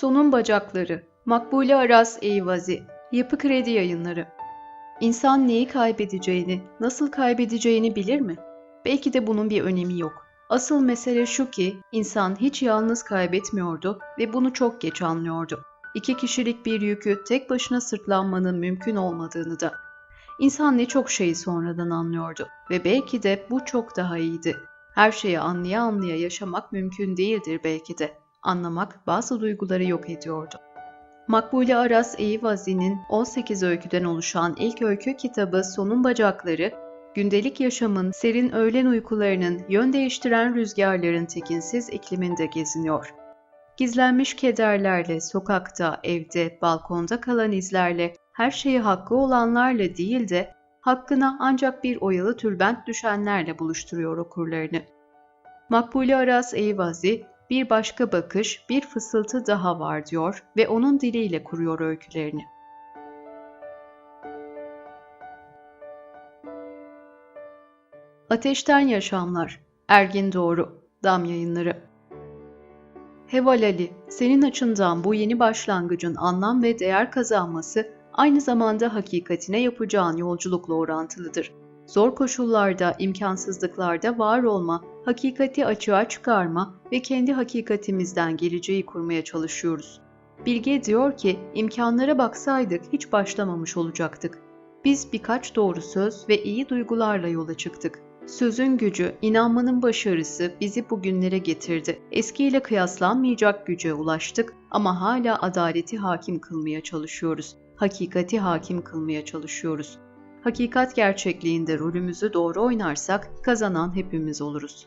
Sonun Bacakları Makbule Aras Eyvazi Yapı Kredi Yayınları İnsan neyi kaybedeceğini, nasıl kaybedeceğini bilir mi? Belki de bunun bir önemi yok. Asıl mesele şu ki insan hiç yalnız kaybetmiyordu ve bunu çok geç anlıyordu. İki kişilik bir yükü tek başına sırtlanmanın mümkün olmadığını da. İnsan ne çok şeyi sonradan anlıyordu ve belki de bu çok daha iyiydi. Her şeyi anlaya anlaya yaşamak mümkün değildir belki de. Anlamak bazı duyguları yok ediyordu. Makbule Aras Eyvazi'nin 18 öyküden oluşan ilk öykü kitabı Sonun Bacakları, gündelik yaşamın serin öğlen uykularının yön değiştiren rüzgarların tekinsiz ikliminde geziniyor. Gizlenmiş kederlerle, sokakta, evde, balkonda kalan izlerle, her şeyi hakkı olanlarla değil de hakkına ancak bir oyalı tülbent düşenlerle buluşturuyor okurlarını. Makbule Aras Eyvazi, bir başka bakış, bir fısıltı daha var diyor ve onun diliyle kuruyor öykülerini. Ateşten Yaşamlar Ergin Doğru Dam Yayınları Heval senin açından bu yeni başlangıcın anlam ve değer kazanması aynı zamanda hakikatine yapacağın yolculukla orantılıdır. Zor koşullarda, imkansızlıklarda var olma, hakikati açığa çıkarma ve kendi hakikatimizden geleceği kurmaya çalışıyoruz. Bilge diyor ki, imkanlara baksaydık hiç başlamamış olacaktık. Biz birkaç doğru söz ve iyi duygularla yola çıktık. Sözün gücü, inanmanın başarısı bizi bugünlere getirdi. Eskiyle kıyaslanmayacak güce ulaştık ama hala adaleti hakim kılmaya çalışıyoruz. Hakikati hakim kılmaya çalışıyoruz. Hakikat gerçekliğinde rolümüzü doğru oynarsak kazanan hepimiz oluruz.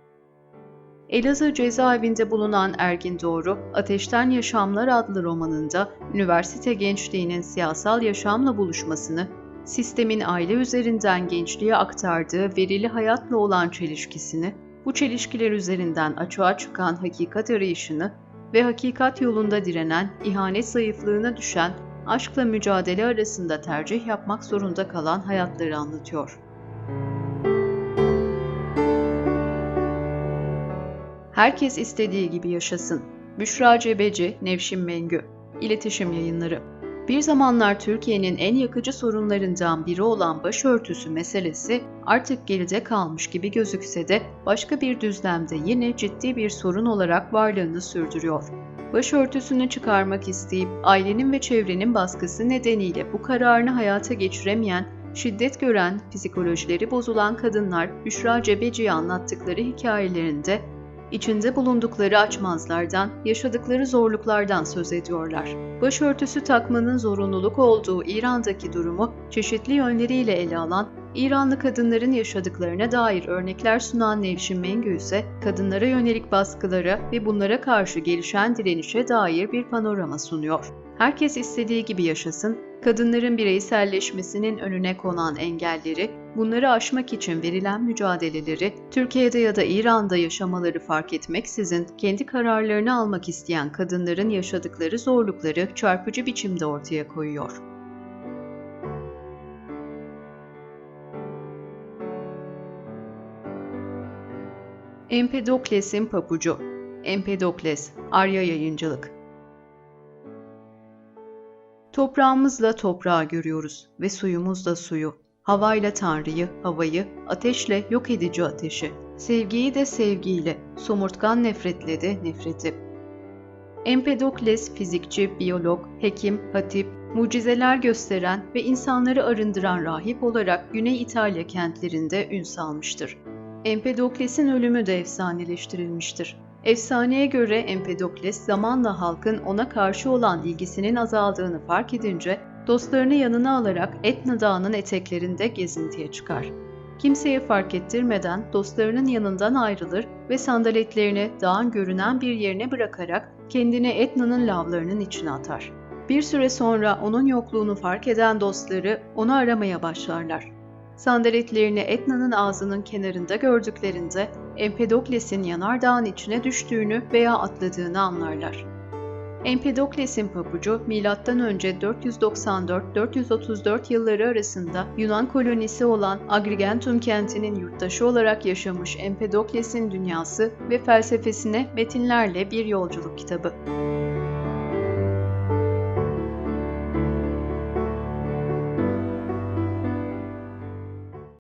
Elazığ cezaevinde bulunan Ergin Doğru, Ateşten Yaşamlar adlı romanında üniversite gençliğinin siyasal yaşamla buluşmasını, sistemin aile üzerinden gençliğe aktardığı verili hayatla olan çelişkisini, bu çelişkiler üzerinden açığa çıkan hakikat arayışını ve hakikat yolunda direnen, ihanet zayıflığına düşen, aşkla mücadele arasında tercih yapmak zorunda kalan hayatları anlatıyor. Herkes istediği gibi yaşasın. Büşra Cebeci, Nevşin Mengü. İletişim Yayınları. Bir zamanlar Türkiye'nin en yakıcı sorunlarından biri olan başörtüsü meselesi artık geride kalmış gibi gözükse de başka bir düzlemde yine ciddi bir sorun olarak varlığını sürdürüyor. Başörtüsünü çıkarmak isteyip ailenin ve çevrenin baskısı nedeniyle bu kararını hayata geçiremeyen, şiddet gören, psikolojileri bozulan kadınlar Büşra Cebeci'ye anlattıkları hikayelerinde içinde bulundukları açmazlardan, yaşadıkları zorluklardan söz ediyorlar. Başörtüsü takmanın zorunluluk olduğu İran'daki durumu çeşitli yönleriyle ele alan, İranlı kadınların yaşadıklarına dair örnekler sunan Nevşin Mengü ise kadınlara yönelik baskılara ve bunlara karşı gelişen direnişe dair bir panorama sunuyor. Herkes istediği gibi yaşasın, kadınların bireyselleşmesinin önüne konan engelleri, bunları aşmak için verilen mücadeleleri, Türkiye'de ya da İran'da yaşamaları fark etmeksizin kendi kararlarını almak isteyen kadınların yaşadıkları zorlukları çarpıcı biçimde ortaya koyuyor. Empedokles'in papucu Empedokles, Arya Yayıncılık Toprağımızla toprağı görüyoruz ve suyumuzla suyu, havayla Tanrı'yı, havayı, ateşle yok edici ateşi, sevgiyi de sevgiyle, somurtkan nefretle de nefreti. Empedokles fizikçi, biyolog, hekim, hatip, mucizeler gösteren ve insanları arındıran rahip olarak Güney İtalya kentlerinde ün salmıştır. Empedokles'in ölümü de efsaneleştirilmiştir. Efsaneye göre Empedokles zamanla halkın ona karşı olan ilgisinin azaldığını fark edince dostlarını yanına alarak Etna Dağı'nın eteklerinde gezintiye çıkar. Kimseye fark ettirmeden dostlarının yanından ayrılır ve sandaletlerini dağın görünen bir yerine bırakarak kendini Etna'nın lavlarının içine atar. Bir süre sonra onun yokluğunu fark eden dostları onu aramaya başlarlar. Sandaletlerini Etna'nın ağzının kenarında gördüklerinde Empedokles'in yanardağın içine düştüğünü veya atladığını anlarlar. Empedokles'in pabucu M.Ö. 494-434 yılları arasında Yunan kolonisi olan Agrigentum kentinin yurttaşı olarak yaşamış Empedokles'in dünyası ve felsefesine metinlerle bir yolculuk kitabı.